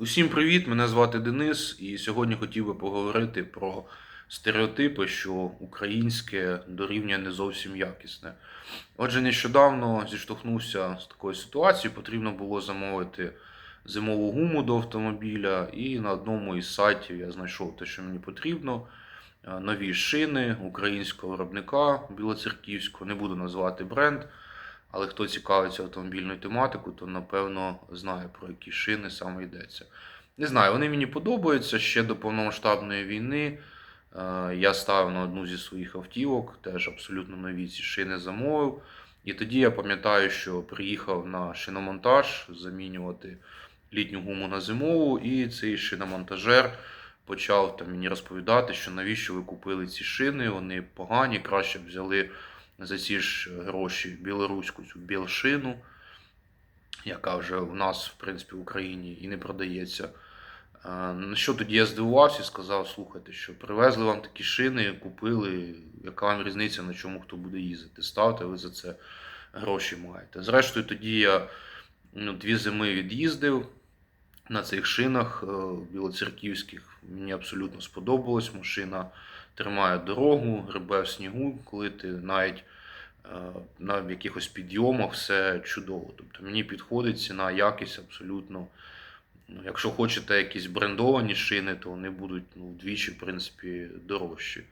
Усім привіт! Мене звати Денис, і сьогодні хотів би поговорити про стереотипи, що українське дорівнює не зовсім якісне. Отже, нещодавно зіштовхнувся з такою ситуацією, потрібно було замовити зимову гуму до автомобіля, і на одному із сайтів я знайшов те, що мені потрібно. Е, Нові шини українського виробника білоцерківського, не буду називати бренд. Але хто цікавиться автомобільною тематикою, то напевно знає про які шини саме йдеться. Не знаю, вони мені подобаються ще до повномасштабної війни. е, Я ставив на одну зі своїх автівок, теж абсолютно нові ці шини замовив. І тоді я пам'ятаю, що приїхав на шиномонтаж замінювати літню гуму на зимову, і цей шиномонтажер почав там мені розповідати, що навіщо ви купили ці шини, вони погані, краще б взяли за ці ж гроші білоруську цю білшину, яка вже в нас, в принципі, в Україні і не продається. На що тоді я здивувався і сказав: слухайте, що привезли вам такі шини, купили, яка вам різниця, на чому хто буде їздити? Ставте, ви за це гроші маєте. Зрештою, тоді я ну, дві зими від'їздив на цих шинах е, білоцерківських. Мені абсолютно сподобалось. Машина тримає дорогу, грибе в снігу, коли ти навіть е, на якихось підйомах все чудово. Тобто мені підходить ціна, якість абсолютно. Ну, якщо хочете якісь брендовані шини, то вони будуть ну, вдвічі, в принципі, дорожчі.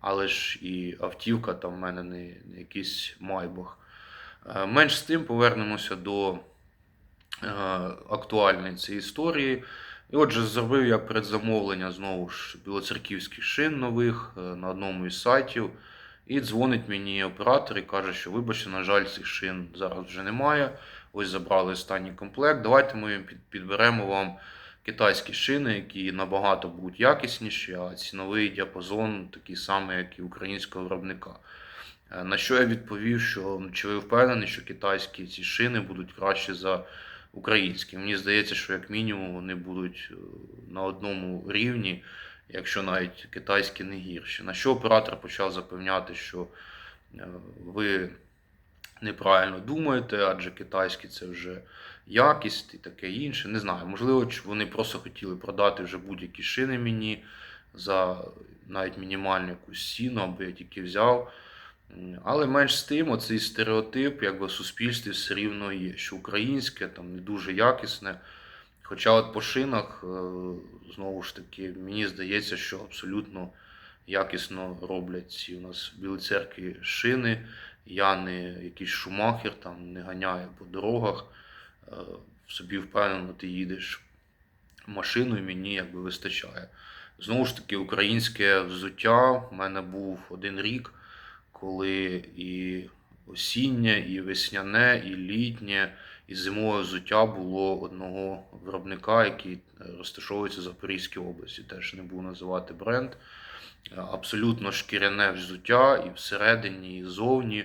Але ж і автівка там в мене не, не якийсь майбах. Е, Менш з тим повернемося до е, актуальної цієї історії. І отже, зробив я предзамовлення знову ж білоцерківських шин нових е, на одному із сайтів. І дзвонить мені оператор і каже, що вибачте, на жаль, цих шин зараз вже немає. Ось забрали останній комплект. Давайте ми підберемо вам китайські шини, які набагато будуть якісніші, а ціновий діапазон такий самий, як і українського виробника. Е, На що я відповів, що ну, чи ви впевнені, що китайські ці шини будуть краще за українські? Мені здається, що як мінімум вони будуть е, на одному рівні, якщо навіть китайські не гірші. На що оператор почав запевняти, що е, ви неправильно думаєте, адже китайські це вже якість і таке інше. Не знаю, можливо, вони просто хотіли продати вже будь-які шини мені за навіть мінімальну якусь ціну, аби я тільки взяв. Але менш з тим, оцей стереотип, якби в суспільстві все рівно є, що українське там не дуже якісне. Хоча от по шинах, е, знову ж таки, мені здається, що абсолютно якісно роблять ці у нас в Білій церкві шини. Я не якийсь шумахер, там не ганяю по дорогах. Е, Собі впевнено, ти їдеш машиною, мені якби вистачає. Знову ж таки, українське взуття в мене був один рік, коли і осіннє, і весняне, і літнє, і зимове взуття було одного виробника, який е, розташовується в Запорізькій області. Теж не буду називати бренд. Е, Абсолютно шкіряне взуття і всередині, і зовні.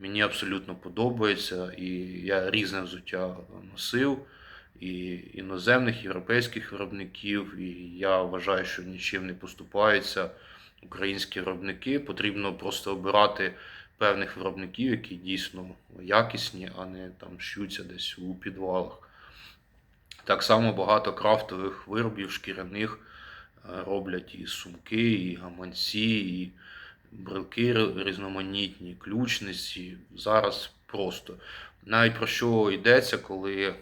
Мені абсолютно подобається, і я різне взуття носив, і іноземних, європейських виробників, і я вважаю, що нічим не поступаються українські виробники. Потрібно просто обирати певних виробників, які дійсно якісні, а не там шються десь у підвалах. Так само багато крафтових виробів шкіряних е, роблять і сумки, і гаманці, і брелки різноманітні, ключниці. Зараз просто. Навіть про що йдеться, коли е,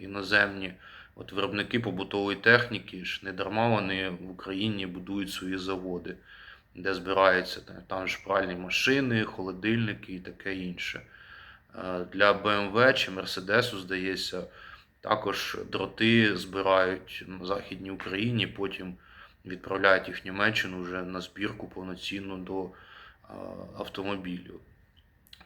іноземні от виробники побутової техніки ж не дарма вони в Україні будують свої заводи, де збираються там, ж пральні машини, холодильники і таке інше. Е, Для BMW чи Mercedes, здається, також дроти збирають на Західній Україні, потім відправляють їх в Німеччину вже на збірку повноцінну до автомобілів.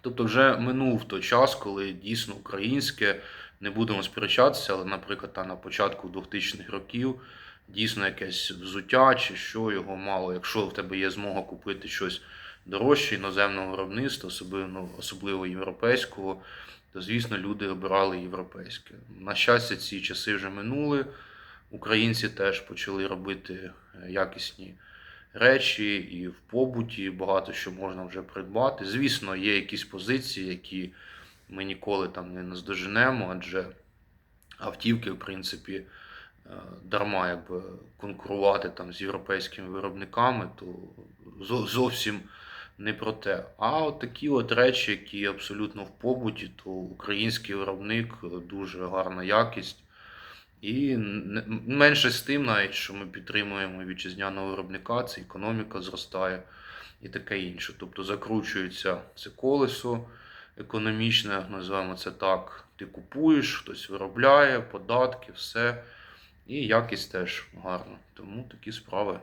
Тобто вже минув той час, коли дійсно українське, не будемо сперечатися, але, наприклад, та на початку 2000-х років дійсно якесь взуття чи що його мало. Якщо в тебе є змога купити щось дорожче іноземного виробництва, особливо, особливо європейського, то звісно люди обирали європейське. На щастя, ці часи вже минули. Українці теж почали робити е, якісні речі і в побуті багато що можна вже придбати. Звісно, є якісь позиції, які ми ніколи там не наздоженемо, адже автівки, в принципі, дарма якби конкурувати там з європейськими виробниками, то зовсім не про те. А от такі от речі, які абсолютно в побуті, то український виробник е, дуже гарна якість. І менше з тим, навіть що ми підтримуємо вітчизняного виробника, це економіка зростає і таке інше. Тобто закручується це колесо економічне, називаємо це так. Ти купуєш, хтось виробляє, податки, все. І якість теж гарна. Тому такі справи.